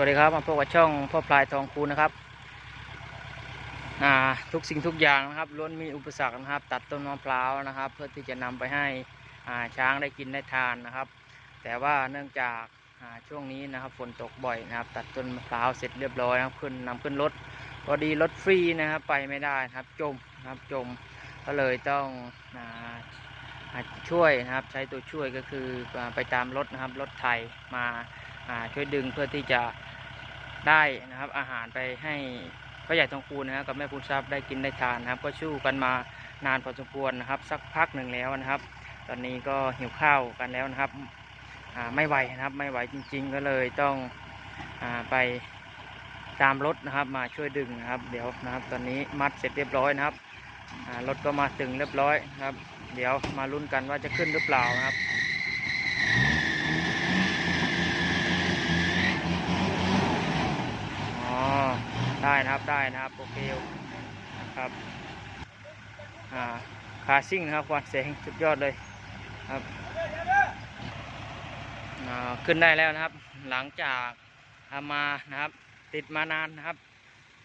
วัสดีครับมาพบกับช่องพ่อพลายทองคูณนะครับทุกสิ่งทุกอย่างนะครับล้วนมีอุปสรรคนะครับ ตัดต้นมะพร้าวนะครับ เพื่อที่จะนำไปให้ช้างได้กินได้ทานนะครับ แต่ว่าเนื่องจากาช่วงนี้นะครับฝนตกบ่อยนะครับ ตัดต้นมะพร้าวเสร็จเรียบร้อยนะครับขึ้นนำขึ้นรถพอดีรถฟรีนะครับไปไม่ได้ครับจมนะครับจมก็เลยต้องอช่วยนะครับใช้ตัวช่วยก็คือไปตามรถนะครับรถไถมาช่วยดึงเพื่อที่จะ ได้นะครับ อาหารไปให้พ่อใหญ่ทองคูณนะครับกับแม่คูณทรัพย์ได้กินได้ทานนะครับ ก็ชู้กันมานานพอสมควรนะครับ สักพักหนึ่งแล้วนะครับ ตอนนี้ก็หิวข้าวกันแล้วนะครับไม่ไหวนะครับ ไม่ไหวจริง ๆ ก็เลยต้องอไปตามรถนะครับมาช่วยดึงนะครับ เดี๋ยวนะครับ ตอนนี้มัดเสร็จเรียบร้อยนะครับรถก็มาถึงเรียบร้อยนะครับ เดี๋ยวมาลุ้นกันว่าจะขึ้นหรือเปล่านะครับ อ๋อ ได้นะครับได้นะครับโอเคครับอ่าคาซิ่งนะครับควันเสียงสุดยอดเลยครับอ่าขึ้นได้แล้วนะครับ หลังจากเอามานะครับ ติดมานานนะครับ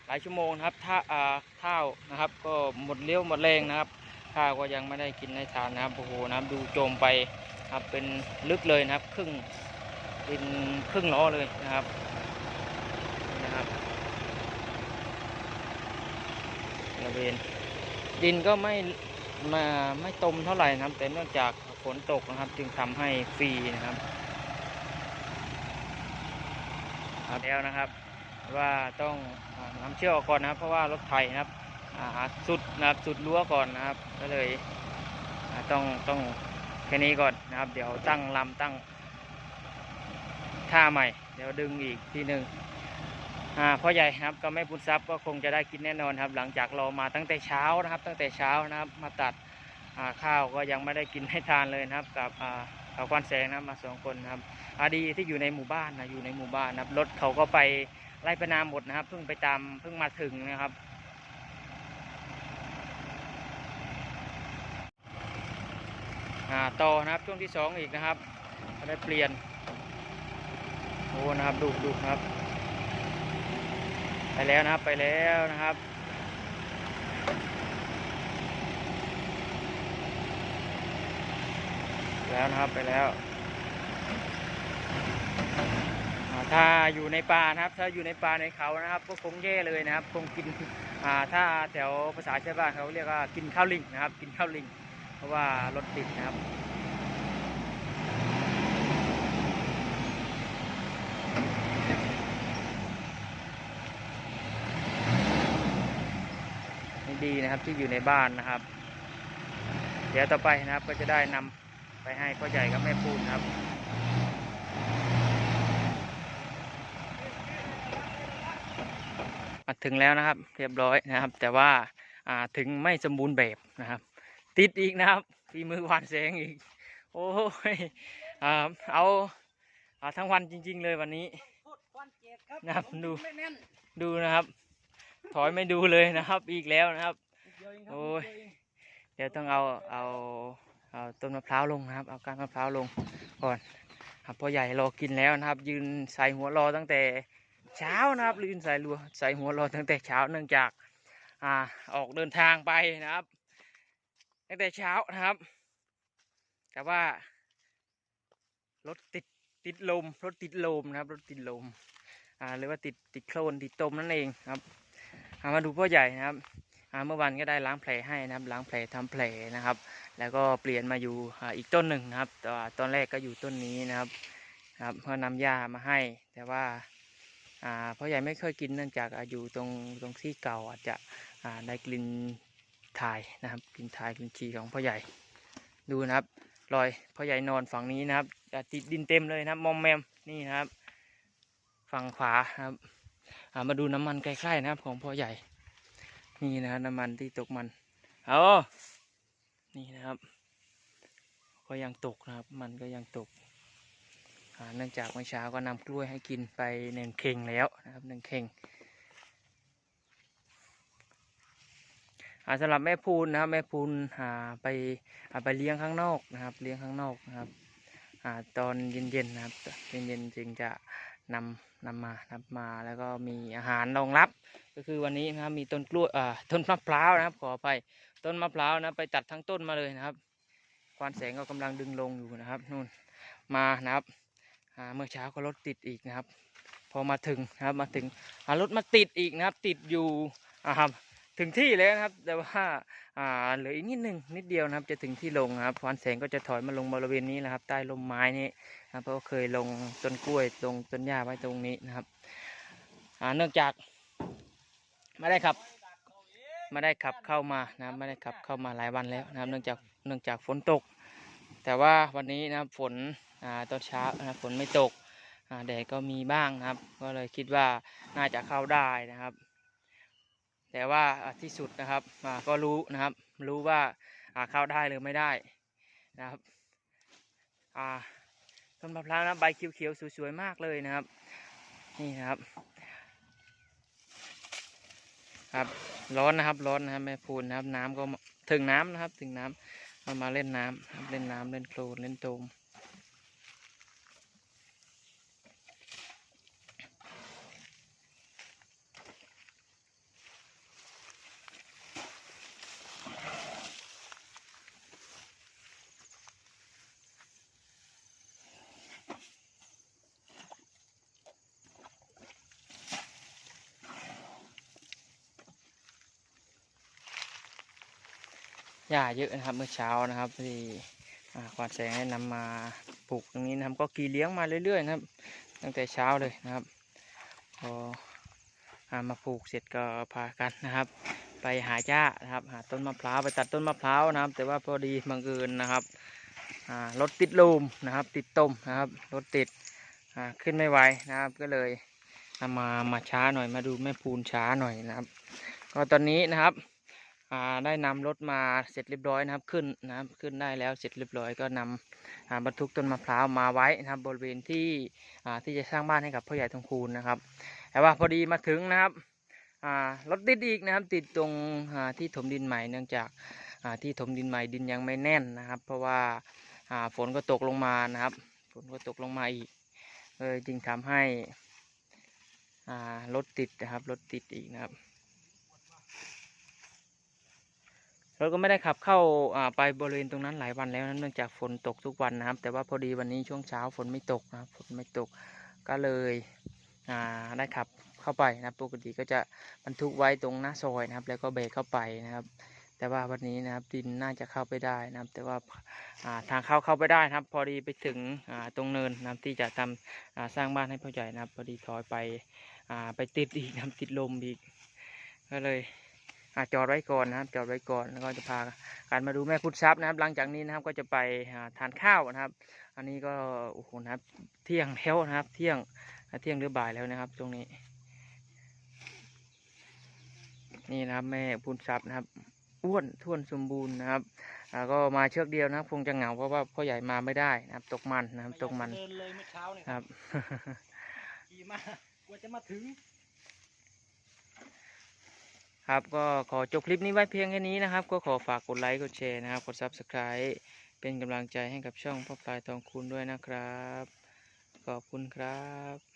หลายชั่วโมงนะครับถ้าอ่าข้าวนะครับ ก็หมดเลี้ยวหมดแรงนะครับข้าวก็ยังไม่ได้กินได้ทานนะครับโอ้โหนะครับดูโจมไปครับเป็นลึกเลยนะครับ ครึ่งดินครึ่งล้อเลยนะครับนะครับบริ เวณดินก็ไม่มาไม่ตมเท่าไหร่นะครับ แต่เนื่องจากฝนตกนะครับ จึงทำให้ฟรีนะครับเอาแล้วนะครับ ว่าต้องอ่านำเชือกอก่อนนะครับ เพราะว่ารถไถนะครับอ่าสุดนะครับสุดรั้วก่อนนะครับ ก็เลยต้องต้องแค่นี้ก่อนนะครับ เดี๋ยวตั้งลำตั้งท่าใหม่ เดี๋ยวดึงอีกทีหนึ่ง พ่อใหญ่ครับก็ไม่พูดซับก็คงจะได้กินแน่นอนครับ หลังจากรอมาตั้งแต่เช้านะครับ ตั้งแต่เช้านะครับ มาตัดข้าวก็ยังไม่ได้กินให้ทานเลยนะครับ กับอ่าเขาควันแสงนะครับมาสองคนนะครับอาดีที่อยู่ในหมู่บ้านนะอยู่ในหมู่บ้านนะครับรถเขาก็ไปไล่ไปนามหมดนะครับเพิ่งไปตามเพิ่งมาถึงนะครับอ่าต่อนะครับช่วงที่สองอีกนะครับก็ได้เปลี่ยนโอ้นะครับดูดูนครับ ไปแล้วนะครับ ไปแล้วนะครับ แล้วนะครับไปแล้ว ถ้าอยู่ในป่านะครับ ถ้าอยู่ในป่าในเขานะครับ ก็คงแย่เลยนะครับ คงกินถ้าแถวภาษาชาวบ้านเขาเรียกว่ากินข้าวลิงนะครับ กินข้าวลิง เพราะว่ารถติดนะครับ ดีนะครับ ที่อยู่ในบ้านนะครับ เดี๋ยวต่อไปนะครับก็จะได้นำไปให้พ่อใหญ่กับแม่ปูนครับมาถึงแล้วนะครับ เรียบร้อยนะครับ แต่ว่าอ่าถึงไม่สมบูรณ์แบบนะครับ ติดอีกนะครับฝีมือวานแสงอีก โอ้ยอ่าเอาเอาทั้งวันจริง ๆ เลยวันนี้นะครับดูดูนะครับ ถอยไม่ดูเลยนะครับ อีกแล้วนะครับ โอ้ยเดี๋ยวต้องเอาเอาเอาต้นมะพร้าวลงนะครับ เอาก้านมะพร้าวลงก่อนครับพ่อใหญ่รอกินแล้วนะครับ ยืนใส่หัวรอตั้งแต่เช้านะครับยืนใส่รัวใส่หัวรอตั้งแต่เช้าเนื่องจากอ่าออกเดินทางไปนะครับ ตั้งแต่เช้านะครับ แต่ว่ารถติดติดลมรถติดลมนะครับรถติดลมอ่าหรือว่าติดติดโคลนติดตมนั่นเองครับอ่ามาดูพ่อใหญ่นะครับอ่าเมื่อวันก็ได้ล้างแผลให้นะครับ ล้างแผลทำแผลนะครับ แล้วก็เปลี่ยนมาอยู่อีกต้นหนึ่งนะครับตอนแรกก็อยู่ต้นนี้นะครับครับเพื่อนำหญ้ามาให้ แต่ว่าพ่อใหญ่ไม่เคยกินเนื่องจากอายู่ตรงตรงที่เก่าอาจจะได้กลิ่นถ่ายนะครับกลิ่นถ่ายกลิ่นฉี่ของพ่อใหญ่ดูนะครับรอยพ่อใหญ่นอนฝั่งนี้นะครับติดดินเต็มเลยนะครับมอมแมมนี่นะครับ ฝั่งขวาครับ มาดูน้ำมันใกล้ๆนะครับ ของพ่อใหญ่ นี่นะน้ำมันที่ตกมันเอานี่นะครับ ก็ยังตกนะครับ มันก็ยังตกเนื่องจากเมื่อเช้าก็นำกล้วยให้กินไปหนึ่งเข่งแล้วนะครับหนึ่งเข่งสำหรับแม่พูนนะครับแม่พูนอ่าไปาไปเลี้ยงข้างนอกนะครับ เลี้ยงข้างนอกนะครับอตอนเย็นๆนะครับเย็นๆจึงจะ นำนำมานำมาแล้วก็มีอาหารรองรับ ก็คือวันนี้นะครับมีต้นกล้วยอ่าต้นมะพร้าวนะครับ ขอไปต้นมะพร้าวนะไปตัดทั้งต้นมาเลยนะครับควานแสงก็กำลังดึงลงอยู่นะครับนู่นมานะครับเมื่อเช้าก็รถติดอีกนะครับ พอมาถึงนะครับมาถึงอ่ารถมาติดอีกนะครับ ติดอยู่อ่าครับ ถึงที่แล้วนะครับ แต่ว่าอ่าเหลืออีกนิดหนึงนิดเดียวนะครับ จะถึงที่ลงนะครับควานแสงก็จะถอยมาลงบริเวณนี้นะครับ ใต้ลมไม้นี้นะครับเพราะเคยลงต้นกล้วยลงต้นหญ้าไว้ตรงนี้นะครับอ่าเนื่องจากไม่ได้ขับไม่ได้ขับเข้ามานะครับไม่ได้ขับเข้ามาหลายวันแล้วนะครับ เนื่องจากเนื่องจากฝนตก แต่ว่าวันนี้นะครับฝนอ่าตอนเช้านะครับฝนไม่ตกอ่าแดดก็มีบ้างนะครับ ก็เลยคิดว่าน่าจะเข้าได้นะครับ แต่ว่าที่สุดนะครับก็รู้นะครับ รู้ว่าอาเข้าได้หรือไม่ได้นะครับต้นมะพร้าวนะใบเขียวๆสวยๆมากเลยนะครับ นี่นะครับครับร้อนนะครับร้อนนะครับแม่พูนนะครับ น้ำก็ถึงน้ำนะครับ ถึงน้ำเอามาเล่นน้ำเล่นน้ำเล่นโคลนเล่นโตม หญ้าเยอะนะครับเมื่อเช้านะครับที่ควานแสงได้นำมาปลูกตรงนี้นะครับ ก็กีเลี้ยงมาเรื่อยๆนะครับ ตั้งแต่เช้าเลยนะครับพอามาปลูกเสร็จก็พากันนะครับ ไปหาหญ้านะครับ หาต้นมะพร้าวไปตัดต้นมะพร้าวนะครับ แต่ว่าพอดีบังเอิญนะครับรถติดลูมนะครับ ติดต้มนะครับรถติดขึ้นไม่ไหวนะครับ ก็เลยเอามามาช้าหน่อยมาดูแม่ปูนช้าหน่อยนะครับ ก็ตอนนี้นะครับ ได้นำรถมาเสร็จเรียบร้อยนะครับขึ้นนะครับขึ้นได้แล้วเสร็จเรียบร้อยก็นำอ่าบรรทุกต้นมะพร้าวมาไว้นะครับ บริเวณที่ที่จะสร้างบ้านให้กับพ่อใหญ่ทองคูณนะครับ แต่ว่าพอดีมาถึงนะครับรถติดอีกนะครับติดตรงที่ถมดินใหม่เนื่องจากที่ถมดินใหม่ดินยังไม่แน่นนะครับ เพราะว่าฝนก็ตกลงมานะครับ ฝนก็ตกลงมาอีกเลยจึงทำให้รถติดนะครับรถติดอีกนะครับ รถก็ไม่ได้ขับเข้าไปบริเวณตรงนั้นหลายวันแล้วนะเนื่องจากฝนตกทุกวันนะครับ แต่ว่าพอดีวันนี้ช่วงเช้าฝนไม่ตกนะครับฝนไม่ตกก็เลยได้ขับเข้าไปนะครับปกติก็จะบรรทุกไว้ตรงหน้าซอยนะครับ แล้วก็เบรกเข้าไปนะครับ แต่ว่าวันนี้นะครับดินน่าจะเข้าไปได้นะครับ แต่ว่าาทางเข้าเข้าไปได้นะครับ พอดีไปถึงตรงเนินนะครับที่จะทำอ่าสร้างบ้านให้พ่อใหญ่นะครับ พอดีถอยไปไปติดอีกนะครับติดลมอีกก็เลย จอดไว้ก่อนนะครับ จอดไว้ก่อนแล้วก็จะพากันมาดูแม่พุทธทรัพย์นะครับ หลังจากนี้นะครับก็จะไปอ่าทานข้าวนะครับ อันนี้ก็โอ้โหนะครับเที่ยงแล้วนะครับ เที่ยงเที่ยงหรือบ่ายแล้วนะครับตรงนี้ นี่นะครับแม่พุทธทรัพย์นะครับอ้วนท้วนสมบูรณ์นะครับอ่าก็มาเชือกเดียวนะครับคงจะเหงาเพราะว่าพ่อใหญ่มาไม่ได้นะครับ ตกมันนะครับตกมันเดินเลยเมื่อเช้าเนี่ยครับขี่มากว่าจะมาถึง ครับก็ขอจบคลิปนี้ไว้เพียงแค่นี้นะครับ ก็ขอฝากกดไลค์กดแชร์นะครับ กด Subscribe เป็นกำลังใจให้กับช่องพ่อปลายทองคุณด้วยนะครับ ขอบคุณครับ